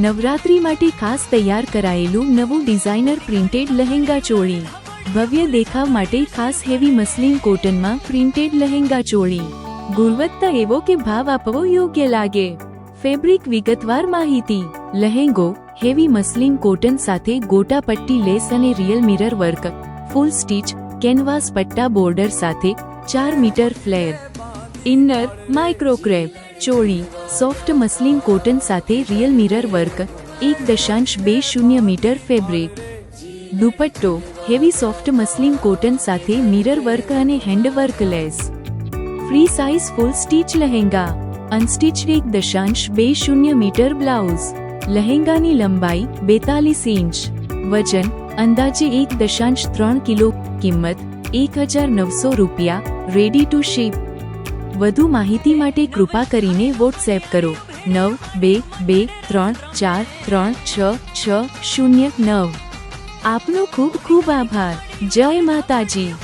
નવરાત્રી માટે ખાસ તૈયાર કરાયેલું નવું ડિઝાઇનર પ્રિન્ટેડ લહેંગા ચોળી. ભવ્ય દેખાવ માટે ખાસ હેવી મસલિન કોટનમાં પ્રિન્ટેડ લહેંગા ચોળી. ગુણવત્તા એવો કે ભાવ આપવો યોગ્ય લાગે. ફેબ્રિક વિગતવાર માહિતી. લહેંગો, હેવી મસલિન કોટન સાથે ગોટા પટ્ટી લેસ અને real mirror work, full stitch, canvas પટ્ટા બોર્ડર સાથે ચાર metre flare. Inner, microcrepe. Choli, soft muslin cotton સાથે રિયલ મિરર વર્ક, એક દશાંશ બે શૂન્ય મીટર ફેબ્રિક. દુપટ્ટો, હેવી સોફ્ટ મસલિન કોટન સાથે મિરર વર્ક અને handwork lace. Free size full stitch lehenga. Unstitch એક દશાંશ બે શૂન્ય મીટર બ્લાઉઝ. લહેંગાની લંબાઈ બેતાલીસ ઇંચ. વજન, અંદાજે એક દશાંશ ત્રણ કિલો, કિંમત એક હજાર નવસો રૂપિયા. રેડી ટુ શિપ વધુ માહિતી માટે કૃપા કરીને વોટ્સએપ કરો. નવ, બે બે, ત્રણ, ચાર, ત્રણ, છ છ, શૂન્ય, નવ. આપનો ખૂબ ખૂબ આભાર. જય માતાજી.